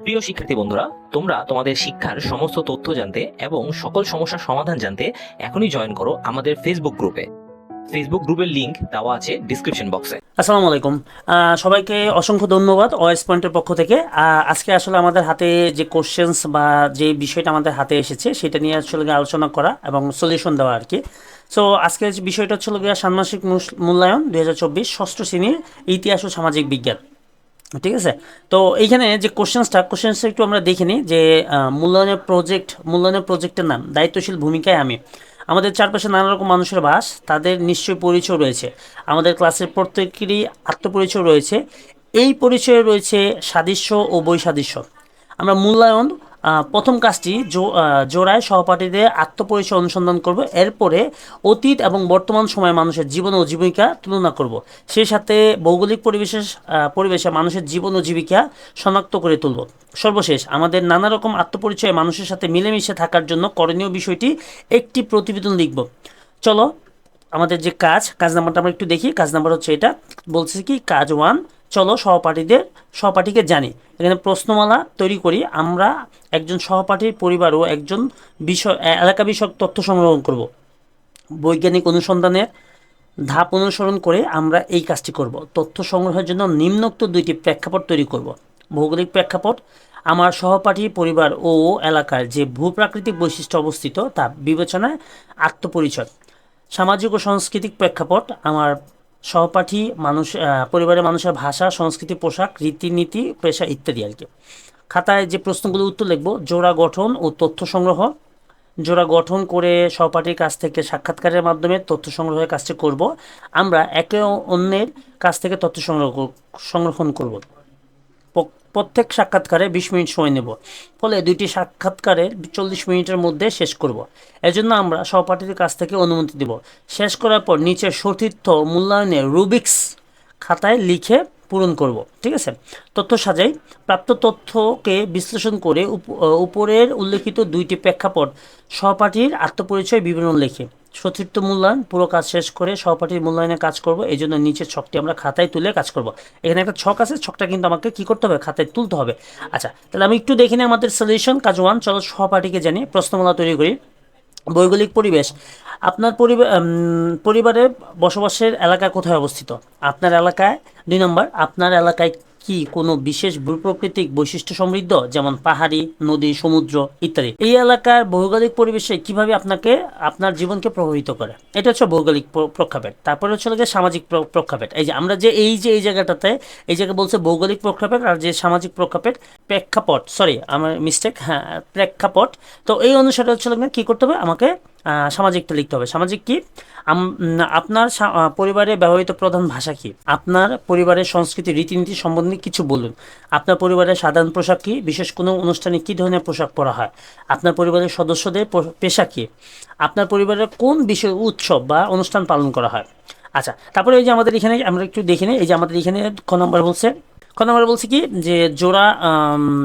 প্রিয় শিক্ষার্থী বন্ধুরা, তোমরা তোমাদের শিক্ষার সমস্ত তথ্য জানতে এবং সকল সমস্যার সমাধান জানতে এখনই জয়েন করো আমাদের ফেসবুক গ্রুপে ফেসবুক গ্রুপের লিংক দেওয়া আছে ডিসক্রিপশন বক্সে আসসালামু আলাইকুম। সবাইকে অসংখ্য ধন্যবাদ ওয়েস পয়েন্টের পক্ষ থেকে। আজকে আসলে আমাদের হাতে যে কোশ্চেন্স বা যে বিষয়টা আমাদের হাতে এসেছে, সেটা নিয়ে আসলে আলোচনা করা এবং সলিউশন দেওয়া আর কি। সো আজকের বিষয়টা হচ্ছে গিয়ে ষান্মাসিক মূল্যায়ন দুই হাজার চব্বিশ ষষ্ঠ শ্রেণির ইতিহাস ও সামাজিক বিজ্ঞান। ঠিক আছে? তো এইখানে যে কোশ্চেন্সটা কোশ্চেন্সটা একটু আমরা দেখে নিই যে মূল্যায়নের প্রজেক্ট মূল্যায়নের প্রজেক্টের নাম, দায়িত্বশীল ভূমিকায় আমি। আমাদের চারপাশে নানা রকম মানুষের বাস, তাদের নিশ্চয় পরিচয় রয়েছে। আমাদের ক্লাসের প্রত্যেকেরই আত্মপরিচয় রয়েছে। এই পরিচয়ে রয়েছে সাদৃশ্য ও বৈসাদৃশ্য। আমরা মূল্যায়ন প্রথম কাজটি জোড়ায় সহপাঠীদের আত্মপরিচয় অনুসন্ধান করব। এরপরে অতীত এবং বর্তমান সময়ে মানুষের জীবন ও জীবিকা তুলনা করব। সেই সাথে ভৌগোলিক পরিবেশের পরিবেশে মানুষের জীবন ও জীবিকা শনাক্ত করে তুলব। সর্বশেষ, আমাদের নানা রকম আত্মপরিচয়ে মানুষের সাথে মিলেমিশে থাকার জন্য করণীয় বিষয়টি একটি প্রতিবেদন লিখব। চলো, আমাদের যে কাজ কাজ নাম্বারটা আমরা একটু দেখি। কাজ নাম্বার হচ্ছে এটা। বলছে কি, কাজ ওয়ান চলো সহপাঠীদের, সহপাঠীকে জানি। এখানে প্রশ্নমালা তৈরি করি। আমরা একজন সহপাঠীর পরিবার ও একজন বিষয় এলাকা বিষয়ক তথ্য সংগ্রহ করব। বৈজ্ঞানিক অনুসন্ধানের ধাপ অনুসরণ করে আমরা এই কাজটি করব। তথ্য সংগ্রহের জন্য নিম্নোক্ত দুইটি প্রেক্ষাপট তৈরি করব। ভৌগোলিক প্রেক্ষাপট, আমার সহপাঠী পরিবার ও এলাকার যে ভূপ্রাকৃতিক বৈশিষ্ট্য অবস্থিত তা বিবেচনায় আত্মপরিচয়। সামাজিক ও সাংস্কৃতিক প্রেক্ষাপট, আমার সহপাঠী মানুষ পরিবারের মানুষের ভাষা, সংস্কৃতি, পোশাক, রীতিনীতি, পেশা ইত্যাদি আর কি। খাতায় যে প্রশ্নগুলো উত্তর লিখব, জোড়া গঠন ও তথ্য সংগ্রহ। জোড়া গঠন করে সহপাঠীর কাছ থেকে সাক্ষাৎকারের মাধ্যমে তথ্য সংগ্রহের কাজটি করব। আমরা একে অন্যের কাছ থেকে তথ্য সংগ্রহ সংরক্ষণ করব। প্রত্যেক সাক্ষাৎকারে বিশ মিনিট সময় নেব। ফলে দুইটি সাক্ষাৎকারে চল্লিশ মিনিটের মধ্যে শেষ করব। এজন্য আমরা সহপাঠীদের কাছ থেকে অনুমতি দেব। শেষ করার পর নিচের সতীর্থ মূল্যায়নে রুবিক্স খাতায় লিখে পূরণ করব। ঠিক আছে? তথ্য সাজাই। প্রাপ্ত তথ্যকে বিশ্লেষণ করে উপ- উপরের উল্লেখিত দুইটি প্রেক্ষাপট সহপাঠীর আত্মপরিচয় বিবরণ লেখে। সতীর্থ মূল্যায়ন, পুরো কাজ শেষ করে সহপাঠীর মূল্যায়নে কাজ করব, এই জন্য নিচের ছকটি আমরা খাতায় তুলে কাজ করব। এখানে একটা ছক আছে, ছকটা কিন্তু আমাকে কি করতে হবে? খাতায় তুলতে হবে। আচ্ছা তাহলে আমি একটু দেখি নিই আমাদের সলিউশন কাজ ওয়ান চলো সহপাঠীকে জানি প্রশ্নমালা তৈরি করি। ভৌগোলিক পরিবেশ, আপনার পরিবার পরিবারের বসবাসের এলাকা কোথায় অবস্থিত? আপনার এলাকায়, দুই নম্বর, আপনার এলাকায় কি কোনো বিশেষ ভূপ্রকৃতিক বৈশিষ্ট্য সমৃদ্ধ? যেমন পাহাড়ি, নদী, সমুদ্র, ইত্যাদি। এই এলাকার ভৌগোলিক পরিবেশে কীভাবে আপনাকে, আপনার জীবনকে প্রভাবিত করে? এটা হচ্ছে ভৌগোলিক প্র- প্রেক্ষাপট তারপরে হচ্ছে যে সামাজিক প্র- প্রেক্ষাপট এই যে আমরা যে এই যে, এই জায়গাটাতে, এই জায়গায় বলছে ভৌগোলিক প্রেক্ষাপট আর যে সামাজিক প্রেক্ষাপট প্রেক্ষাপট। সরি আমার মিস্টেক হ্যাঁ প্রেক্ষাপট। তো এই অনুসারে হচ্ছে কি করতে হবে? আমাকে সামাজিকটা লিখতে হবে। সামাজিক কি? আপনার পরিবারে ব্যবহৃত প্রধান ভাষা কি? আপনার পরিবারের সংস্কৃতি, রীতিনীতি সম্বন্ধে কিছু বলুন। আপনার পরিবারের সাধারণ পোশাক কি? বিশেষ কোনো অনুষ্ঠানে কী ধরনের পোশাক পরা হয়? আপনার পরিবারের সদস্যদের পেশা কি? আপনার পরিবারের কোন বিষয় উৎসব বা অনুষ্ঠান পালন করা হয়? আচ্ছা তারপরে এই যে আমাদের এখানে আমরা একটু দেখে নিই, এই যে আমাদের এখানে ক নম্বর বলছে ক নম্বর বলছি কি, যে জোড়া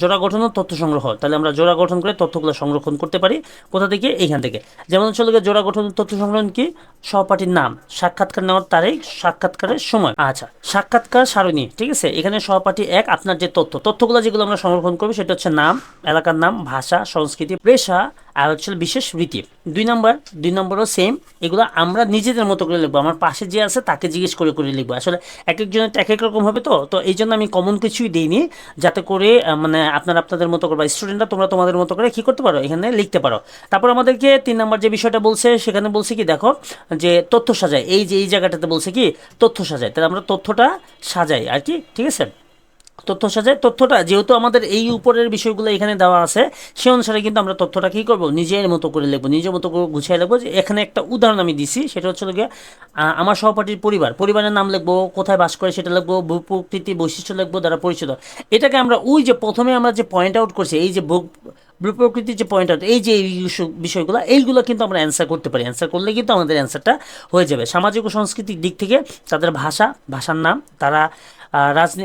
জোড়া গঠন ও তথ্য সংগ্রহ। তাহলে আমরা জোড়া গঠন করে তথ্যগুলো সংরক্ষণ করতে পারি কোথা থেকে? এইখান থেকে। যেমন হচ্ছে জোড়া গঠন তথ্য সংগ্রহণ কি? সহপাঠীর নাম, সাক্ষাৎকার নেওয়ার তারিখ, সাক্ষাৎকারের সময়। আচ্ছা সাক্ষাৎকার সারণী, ঠিক আছে? এখানে সহপাঠী এক, আপনার যে তথ্য। তথ্যগুলো যেগুলো আমরা সংরক্ষণ করব, সেটা হচ্ছে নাম, এলাকার নাম, ভাষা, সংস্কৃতি, পেশা আর হচ্ছে বিশেষ রীতি। দুই নম্বর, দুই নম্বরও সেম এগুলো আমরা নিজেদের মতো করে লিখব। আমার পাশে যে আছে তাকে জিজ্ঞেস করে করে লিখব। আসলে এক একজনের এক এক রকম হবে তো? তো এই জন্য আমি কমন কিছুই দিইনি। যাতে করে মানে আপনারা আপনাদের মতো করে বা স্টুডেন্টরা তোমরা তোমাদের মতো করে কী করতে পারো? এখানে লিখতে পারো। তারপর আমাদেরকে তিন নম্বর যে বিষয়টা বলছে, সেখানে বলছে কি, দেখো, যে তথ্য সাজায়। এই যে, এই জায়গাটাতে বলছে কি, তথ্য সাজায়। তাহলে আমরা তথ্যটা সাজাই আর কি, ঠিক আছে? তথ্য সাজায় তথ্যটা যেহেতু আমাদের এই উপরের বিষয়গুলো এখানে দেওয়া আছে সে অনুসারে কিন্তু আমরা তথ্যটা কী করব? নিজের মতো করে লিখব, নিজের মতো করে গুছিয়ে লিখব যে এখানে একটা উদাহরণ আমি দিছি, সেটা হচ্ছে গিয়ে আমার সহপাঠীর পরিবার, পরিবারের নাম লিখব, কোথায় বাস করে সেটা লিখব ভূপ্রকৃতি বৈশিষ্ট্য লিখব দ্বারা পরিচিত। এটাকে আমরা ওই যে প্রথমে আমরা যে পয়েন্ট আউট করছি, এই যে ভূপ্রকৃতির যে পয়েন্ট আউট এই যে এই বিষয়- বিষয়গুলো, এইগুলো কিন্তু আমরা অ্যান্সার করতে পারি। অ্যান্সার করলে কিন্তু আমাদের অ্যান্সারটা হয়ে যাবে। সামাজিক ও সাংস্কৃতিক দিক থেকে তাদের ভাষা, ভাষার নাম, তারা রাজনী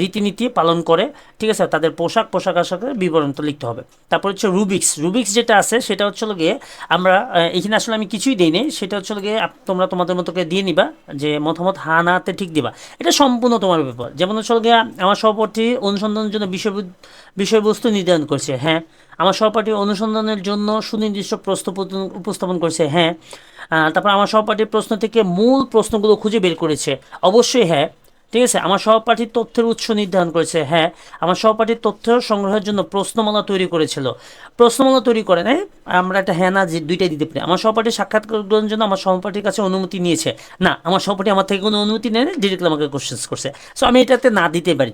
রীতিনীতি পালন করে, ঠিক আছে? তাদের পোশাক পোশাক আশাকের বিবরণ তো লিখতে হবে। তারপর হচ্ছে রুবিক্স রুবিক্স যেটা আছে, সেটা হচ্ছে গিয়ে আমরা এখানে আসলে আমি কিছুই দিই নি সেটা হচ্ছে গিয়ে তোমরা তোমাদের মতো করে দিয়ে নিবা, যে মতামত হা নাতে ঠিক দিবা। এটা সম্পূর্ণ তোমার ব্যাপার। যেমন হচ্ছে গিয়ে আমার সহপাঠী অনুসন্ধানের জন্য বিষয় বিষয়বস্তু নির্ধারণ করছে হ্যাঁ। আমার সহপাঠী অনুসন্ধানের জন্য সুনির্দিষ্ট প্রশ্ন উপস্থাপন করছে হ্যাঁ। তারপর আমার সহপাঠীর প্রশ্ন থেকে মূল প্রশ্নগুলো খুঁজে বের করেছে। অবশ্যই হ্যাঁ। ঠিক আছে, আমার সহপাঠীর তথ্যের উৎস নির্ধারণ করেছে হ্যাঁ আমার সহপাঠীর তথ্য সংগ্রহের জন্য প্রশ্নমালা তৈরি করেছিল। প্রশ্নমালা তৈরি করে নাই আমরা একটা হ্যাঁ না যে দুইটাই দিতে পারি। আমার সহপাঠী সাক্ষাৎ গ্রহণের জন্য আমার সহপাঠীর কাছে অনুমতি নিয়েছে। না, আমার সহপাঠী আমার থেকে কোনো অনুমতি নেয় ডিরেক্টলি আমাকে কোশ্চেন্স করছে। সো আমি এটাতে না দিতে পারি।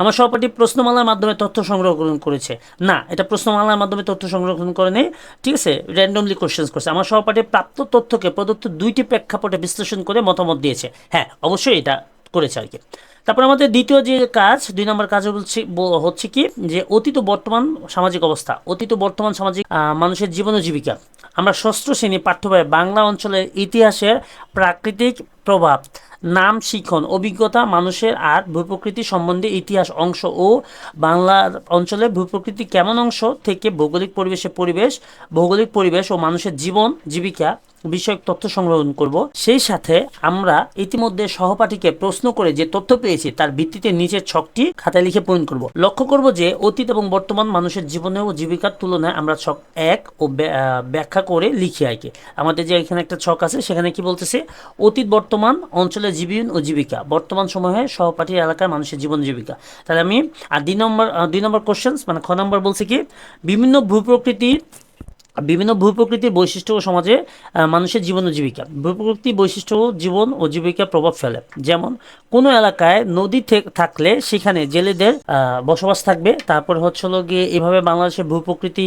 আমার সহপাঠী প্রশ্নমালার মাধ্যমে তথ্য সংগ্রহণ করেছে। না, এটা প্রশ্নমালার মাধ্যমে তথ্য সংরক্ষণ করে নেই। ঠিক আছে র্যান্ডমলি কোশ্চেন্স করছে। আমার সহপাঠী প্রাপ্ত তথ্যকে প্রদত্ত দুইটি প্রেক্ষাপটে বিশ্লেষণ করে মতামত দিয়েছে। হ্যাঁ অবশ্যই এটা করেছে আর কি। তারপর আমাদের দ্বিতীয় যে কাজ, দুই নম্বর কাজ বলছি হচ্ছে কি, যে অতীত বর্তমান সামাজিক অবস্থা। অতীত বর্তমান সামাজিক মানুষের জীবন ও জীবিকা। আমরা ষষ্ঠ শ্রেণি পাঠ্যবয়ে বাংলা অঞ্চলের ইতিহাসের প্রাকৃতিক প্রভাব, নাম, শিখন, অভিজ্ঞতা, মানুষের আর ভূপ্রকৃতি সম্বন্ধে ইতিহাস অংশ ও বাংলা অঞ্চলের ভূপ্রকৃতি কেমন অংশ থেকে ভৌগোলিক পরিবেশে পরিবেশ, ভৌগোলিক পরিবেশ ও মানুষের জীবন, জীবিকা বিষয়ক তথ্য সংগ্রহণ করব। সেই সাথে আমরা ইতিমধ্যে সহপাঠীকে প্রশ্ন করে যে তথ্য পেয়েছি, তার ভিত্তিতে নিচের ছকটি খাতায় লিখে পূরণ করব। লক্ষ্য করব যে অতীত এবং বর্তমান মানুষের জীবনে ও জীবিকার তুলনায় আমরা ছক এক ও ব্যাখ্যা করে লিখি আর কি। আমাদের যে এখানে একটা ছক আছে, সেখানে কি বলতেছে? অতীত, বর্তমান অঞ্চলের জীবন ও জীবিকা। বর্তমান সময়ে সহপাঠী এলাকার মানুষের জীবন জীবিকা। তাহলে আমি, আর দুই নম্বর দুই নম্বর কোশ্চেন মানে খ নম্বর বলছে কি? বিভিন্ন ভূপ্রকৃতির বিভিন্ন ভূপ্রকৃতির বৈশিষ্ট্য ও সমাজে মানুষের জীবন ও জীবিকা। ভূপ্রকৃতির বৈশিষ্ট্য জীবন ও জীবিকার প্রভাব ফেলে। যেমন, কোনো এলাকায় নদী থাকলে সেখানে জেলেদের বসবাস থাকবে। তারপর হচ্ছে হলো গিয়ে এভাবে বাংলাদেশের ভূপ্রকৃতি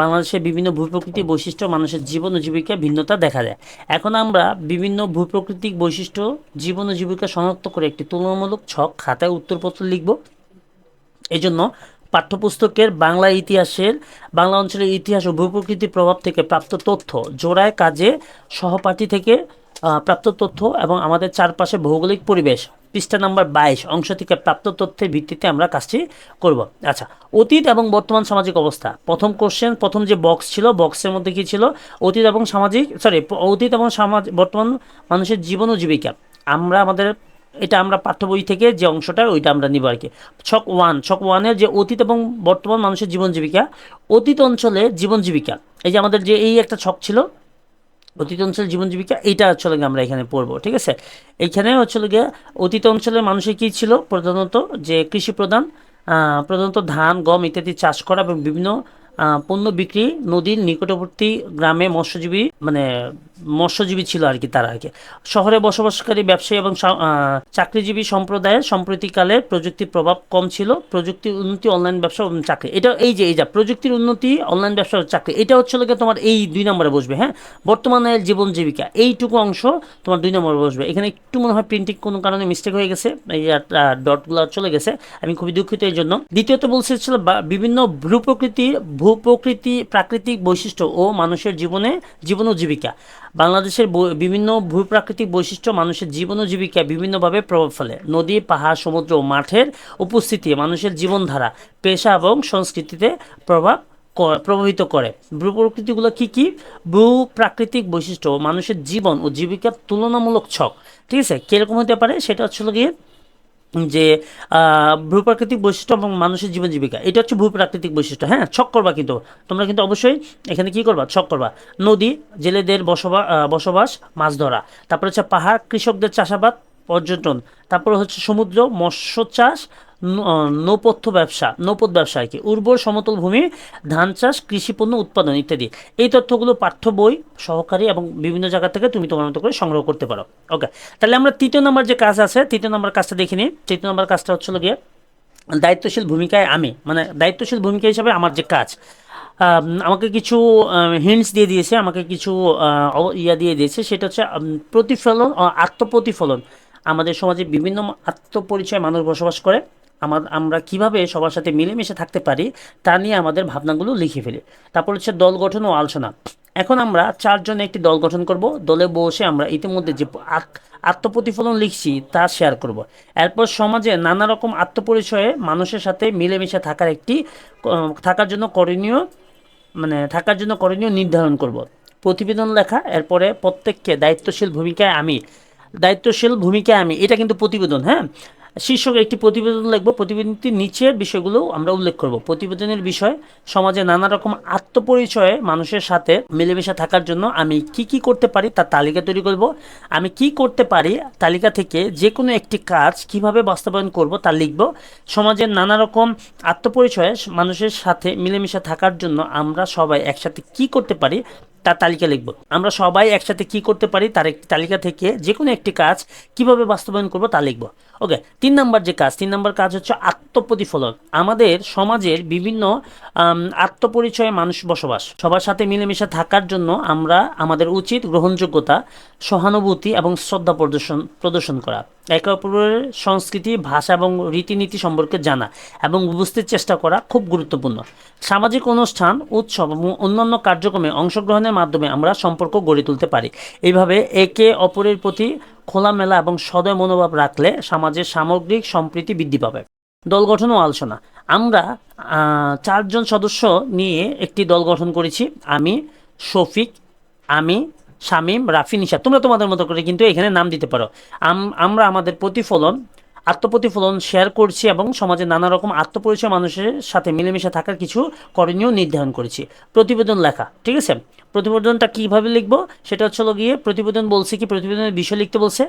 বাংলাদেশের বিভিন্ন ভূপ্রকৃতির বৈশিষ্ট্য মানুষের জীবন ও জীবিকায় ভিন্নতা দেখা যায় এখন আমরা বিভিন্ন ভূপ্রকৃতিক বৈশিষ্ট্য, জীবন ও জীবিকা শনাক্ত করে একটি তুলনামূলক ছক খাতায় উত্তরপত্র লিখব। এই জন্য পাঠ্যপুস্তকের বাংলা ইতিহাসের, বাংলা অঞ্চলের ইতিহাস ও ভূপ্রকৃতির প্রভাব থেকে প্রাপ্ত তথ্য, জোড়ায় কাজে সহপাঠী থেকে প্রাপ্ত তথ্য এবং আমাদের চারপাশে ভৌগোলিক পরিবেশ। পৃষ্ঠা নাম্বার বাইশ, অংশ থেকে প্রাপ্ত তথ্যের ভিত্তিতে আমরা কাজটি করব। আচ্ছা অতীত এবং বর্তমান সামাজিক অবস্থা। প্রথম কোশ্চেন প্রথম যে বক্স ছিল বক্সের মধ্যে কী ছিল? অতীত এবং সামাজিক সরি অতীত এবং সমাজ, বর্তমান মানুষের জীবন ও জীবিকা। আমরা আমাদের এটা আমরা পাঠ্য বই থেকে যে অংশটা, ওইটা আমরা নিব আর কি ছক ওয়ান, ছক ওয়ানের যে অতীত এবং বর্তমান মানুষের জীবন জীবিকা, অতীত অঞ্চলে জীবন জীবিকা। এই যে আমাদের যে এই একটা ছক ছিল, অতীত অঞ্চলের জীবন জীবিকা, এইটা হচ্ছে গিয়ে আমরা এখানে পড়ব, ঠিক আছে? এইখানে হচ্ছে গিয়ে অতীত অঞ্চলের মানুষের কী ছিল? প্রধানত যে কৃষি প্রধান প্রধানত ধান, গম ইত্যাদি চাষ করা এবং বিভিন্ন পণ্য বিক্রি নদীর নিকটবর্তী গ্রামে মৎস্যজীবী মানে মৎস্যজীবী ছিল আর কি তারা আর কি। শহরে বসবাসকারী ব্যবসায়ী এবং চাকরিজীবী সম্প্রদায়ের সম্প্রতিকালে প্রযুক্তির প্রভাব কম ছিল। প্রযুক্তির উন্নতি, অনলাইন ব্যবসা এবং চাকরি। এটা এই যে, এই যা, প্রযুক্তির উন্নতি, অনলাইন ব্যবসা চাকরি, এটা হচ্ছে লোকে তোমার এই দুই নম্বরে বসবে হ্যাঁ? বর্তমানে জীবন জীবিকা, এইটুকু অংশ তোমার দুই নম্বরে বসবে। এখানে একটু মনে হয় প্রিন্টিং কোনো কারণে মিস্টেক হয়ে গেছে, এই ডটগুলো চলে গেছে। আমি খুবই দুঃখিত এই জন্য দ্বিতীয়ত বলছে ছিল বিভিন্ন ভূপ্রকৃতির ভূপ্রকৃতি, প্রাকৃতিক বৈশিষ্ট্য ও মানুষের জীবনে জীবন ও জীবিকা। বাংলাদেশের বিভিন্ন ভূপ্রাকৃতিক বৈশিষ্ট্য মানুষের জীবন জীবিকা বিভিন্নভাবে প্রভাব ফেলে। নদী, পাহাড়, সমুদ্র ও মাঠের উপস্থিতি মানুষের জীবনধারা, পেশা এবং সংস্কৃতিতে প্রভাব প্রভাবিত করে। ভূপ্রকৃতিগুলো কি কি? ভূ প্রাকৃতিক বৈশিষ্ট্য মানুষের জীবন ও জীবিকার তুলনামূলক ছক। ঠিক আছে? কীরকম হতে পারে? সেটা হচ্ছে গিয়ে যে ভূপ্রাকৃতিক বৈশিষ্ট্য এবং মানুষের জীবন জীবিকা এটা হচ্ছে ভূপ্রাকৃতিক বৈশিষ্ট্য হ্যাঁ? ছক করবা কিন্তু, তোমরা কিন্তু অবশ্যই এখানে কি করবা? ছক করবা। নদী, জেলেদের বসবাস বসবাস, মাছ ধরা। তারপর হচ্ছে পাহাড়, কৃষকদের চাষাবাদ, পর্যটন। তারপর হচ্ছে সমুদ্র, মৎস্য চাষ নৌপথ্য ব্যবসা, নৌপথ ব্যবসা আর কি। উর্বর সমতল ভূমি, ধান চাষ কৃষিপণ্য উৎপাদন ইত্যাদি। এই তথ্যগুলো পাঠ্য বই, সহকারী এবং বিভিন্ন জায়গা থেকে তুমি তোমার মতো করে সংগ্রহ করতে পারো। ওকে, তাহলে আমরা তৃতীয় নম্বর যে কাজ আছে, তৃতীয় নম্বর কাজটা দেখিনি তৃতীয় নম্বর কাজটা হচ্ছিল গিয়ে দায়িত্বশীল ভূমিকায় আমি মানে দায়িত্বশীল ভূমিকা হিসাবে আমার যে কাজ আমাকে কিছু হিন্টস দিয়ে দিয়েছে, আমাকে কিছু ইয়া দিয়ে দিয়েছে, সেটা হচ্ছে প্রতিফলন আত্মপ্রতিফলন। আমাদের সমাজে বিভিন্ন আত্মপরিচয় মানুষ বসবাস করে। আমার কীভাবে সবার সাথে মিলেমিশে থাকতে পারি তা নিয়ে আমাদের ভাবনাগুলো লিখে ফেলি তারপর হচ্ছে দল গঠন ও আলোচনা এখন আমরা চারজনে একটি দল গঠন করব দলে বসে আমরা ইতিমধ্যে যে আত্মপ্রতিফলন লিখছি তা শেয়ার করব। এরপর সমাজে নানা রকম আত্মপরিচয়ে মানুষের সাথে মিলেমিশে থাকার একটি থাকার জন্য করণীয় মানে থাকার জন্য করণীয় নির্ধারণ করব। প্রতিবেদন লেখা, এরপরে প্রত্যেককে দায়িত্বশীল ভূমিকায় আমি, দায়িত্বশীল ভূমিকায় আমি, এটা কিন্তু প্রতিবেদন হ্যাঁ শীর্ষক একটি প্রতিবেদন লিখব। প্রতিবেদনটির নিচের বিষয়গুলো আমরা উল্লেখ করব। প্রতিবেদনের বিষয়, সমাজে নানা রকম আত্মপরিচয়ে মানুষের সাথে মিলেমিশে থাকার জন্য আমি কি কি করতে পারি তার তালিকা তৈরি করব। আমি কি করতে পারি তালিকা থেকে যে কোনো একটি কাজ কীভাবে বাস্তবায়ন করব তা লিখব। সমাজের নানা রকম আত্মপরিচয়ে মানুষের সাথে মিলেমিশে থাকার জন্য আমরা সবাই একসাথে কি করতে পারি তার তালিকা লিখব। আমরা সবাই একসাথে কি করতে পারি তার একটি তালিকা থেকে যে কোনো একটি কাজ কীভাবে বাস্তবায়ন করব তা লিখব। ওকে তিন নম্বর যে কাজ, তিন নম্বর কাজ হচ্ছে আত্মপ্রতিফলন। আমাদের সমাজের বিভিন্ন আত্মপরিচয়ে মানুষ বসবাস। সবার সাথে মিলেমিশে থাকার জন্য আমরা আমাদের উচিত গ্রহণযোগ্যতা, সহানুভূতি এবং শ্রদ্ধা প্রদর্শন প্রদর্শন করা। একে অপরের সংস্কৃতি, ভাষা এবং রীতিনীতি সম্পর্কে জানা এবং বুঝতে চেষ্টা করা খুব গুরুত্বপূর্ণ। সামাজিক অনুষ্ঠান, উৎসব এবং অন্যান্য কার্যক্রমে অংশগ্রহণের মাধ্যমে আমরা সম্পর্ক গড়ে তুলতে পারি। এইভাবে একে অপরের প্রতি খোলামেলা এবং সদয় মনোভাব রাখলে সমাজের সামগ্রিক সম্প্রীতি বৃদ্ধি পাবে। দল গঠন ও আলোচনা। আমরা চারজন সদস্য নিয়ে একটি দল গঠন করেছি। আমি, শফিক, আমি, শামীম, রাফি, নিশা। তোমরা তোমাদের মতো করে কিন্তু এখানে নাম দিতে পারো। আম- আমরা আমাদের প্রতিফলন আত্মপ্রতিফলন শেয়ার করছি এবং সমাজে নানা রকম আত্মপরিচয় মানুষের সাথে মিলেমিশে থাকার কিছু করণীয় নির্ধারণ করেছি। প্রতিবেদন লেখা, ঠিক আছে? প্রতিবেদনটা কীভাবে লিখব? সেটা হচ্ছে গিয়ে প্রতিবেদন বলছে কি, প্রতিবেদনের বিষয় লিখতে বলছে,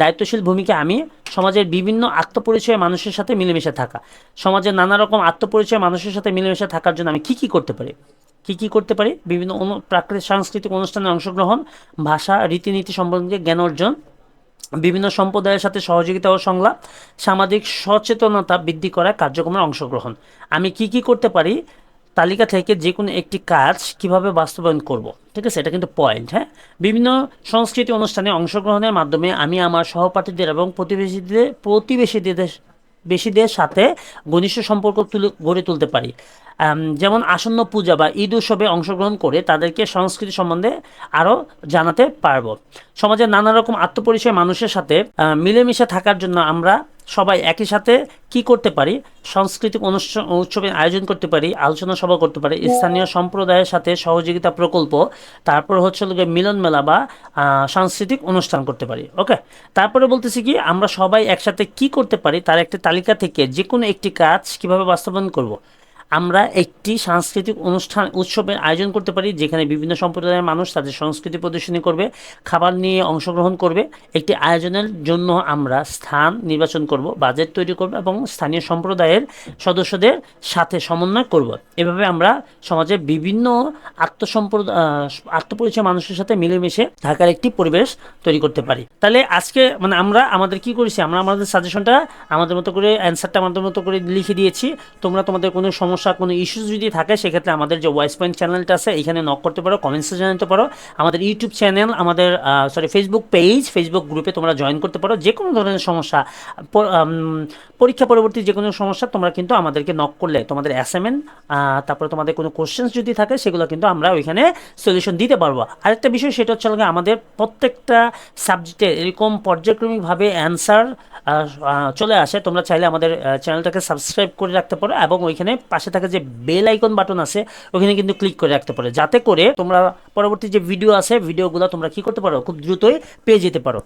দায়িত্বশীল ভূমিকা আমি সমাজের বিভিন্ন আত্মপরিচয় মানুষের সাথে মিলেমিশে থাকা। সমাজের নানা রকম আত্মপরিচয় মানুষের সাথে মিলেমিশে থাকার জন্য আমি কি কি করতে পারি? কি কি করতে পারি? বিভিন্ন প্রাকৃতিক, সাংস্কৃতিক অনুষ্ঠানে অংশগ্রহণ, ভাষা, রীতিনীতি সম্পর্কে জ্ঞান অর্জন বিভিন্ন সম্প্রদায়ের সাথে সহযোগিতা ও সংলাপ, সামাজিক সচেতনতা বৃদ্ধি করা কার্যক্রমে অংশগ্রহণ। আমি কি কি করতে পারি? তালিকা থেকে যে কোনো একটি কাজ কীভাবে বাস্তবায়ন করব? ঠিক আছে, এটা কিন্তু পয়েন্ট হ্যাঁ? বিভিন্ন সংস্কৃতি অনুষ্ঠানে অংশগ্রহণের মাধ্যমে আমি আমার সহপাঠীদের এবং প্রতিবেশীদের প্রতিবেশীদের বেশিদের সাথে ঘনিষ্ঠ সম্পর্ক তুলে, গড়ে তুলতে পারি। যেমন আসন্ন পূজা বা ঈদ উৎসবে অংশগ্রহণ করে তাদেরকে সংস্কৃতি সম্বন্ধে আরও জানাতে পারব। সমাজের নানা রকম আত্মপরিচয় মানুষের সাথে মিলেমিশে থাকার জন্য আমরা সবাই একই সাথে কি করতে পারি? সাংস্কৃতিক অনুষ্ঠান উৎসবের আয়োজন করতে পারি আলোচনা সভা করতে পারি স্থানীয় সম্প্রদায়ের সাথে সহযোগিতা প্রকল্প তারপর হচ্ছে লোকে মিলন মেলা বা সাংস্কৃতিক অনুষ্ঠান করতে পারি ওকে? তারপরে বলতেছি কি আমরা সবাই একসাথে কি করতে পারি তার একটি তালিকা থেকে যে কোনো একটি কাজ কীভাবে বাস্তবায়ন করব? আমরা একটি সাংস্কৃতিক অনুষ্ঠান উৎসবের আয়োজন করতে পারি যেখানে বিভিন্ন সম্প্রদায়ের মানুষ তাদের সংস্কৃতি প্রদর্শনী করবে খাবার নিয়ে অংশগ্রহণ করবে। একটি আয়োজনের জন্য আমরা স্থান নির্বাচন করব বাজেট তৈরি করব এবং স্থানীয় সম্প্রদায়ের সদস্যদের সাথে সমন্বয় করব। এভাবে আমরা সমাজের বিভিন্ন আত্মসম্প্রদ আহ, আত্মপরিচয় মানুষের সাথে মিলেমিশে থাকার একটি পরিবেশ তৈরি করতে পারি। তাহলে আজকে মানে আমরা আমাদের কি করেছি? আমরা আমাদের সাজেশনটা আমাদের মতো করে অ্যান্সারটা আমাদের মতো করে লিখে দিয়েছি। তোমরা তোমাদের কোনো সমস্যা কোনো ইস্যুস যদি থাকে, সেক্ষেত্রে আমাদের যে ভয়েস পয়েন্ট চ্যানেলটা আছে এখানে নক করতে পারো কমেন্টসে জানাতে পারো। আমাদের ইউটিউব চ্যানেল আমাদের সরি ফেসবুক পেজ ফেসবুক গ্রুপে তোমরা জয়েন করতে পারো। যে কোনো ধরনের সমস্যা পরীক্ষা পরবর্তী যে কোনো সমস্যা, তোমরা কিন্তু আমাদেরকে নক করলে, তোমাদের অ্যাসাইনমেন্ট তারপরে তোমাদের কোনো কোশ্চেন্স যদি থাকে, সেগুলো কিন্তু আমরা ওইখানে সলিউশন দিতে পারব। আরেকটা বিষয়, সেটা হচ্ছে আমাদের প্রত্যেকটা সাবজেক্টে এরকম পর্যায়ক্রমিকভাবে অ্যান্সার চলে আসে। তোমরা চাইলে আমাদের চ্যানেলটাকে সাবস্ক্রাইব করে রাখতে পারো এবং ওইখানে পাশে থাকা যে বেল আইকন বাটন আছে, ওখানে কিন্তু ক্লিক করে রাখতে পারো। যাতে করে তোমরা পরবর্তী যে ভিডিও আছে, ভিডিওগুলো তোমরা কি করতে পারো? খুব দ্রুতই পেয়ে যেতে পারো।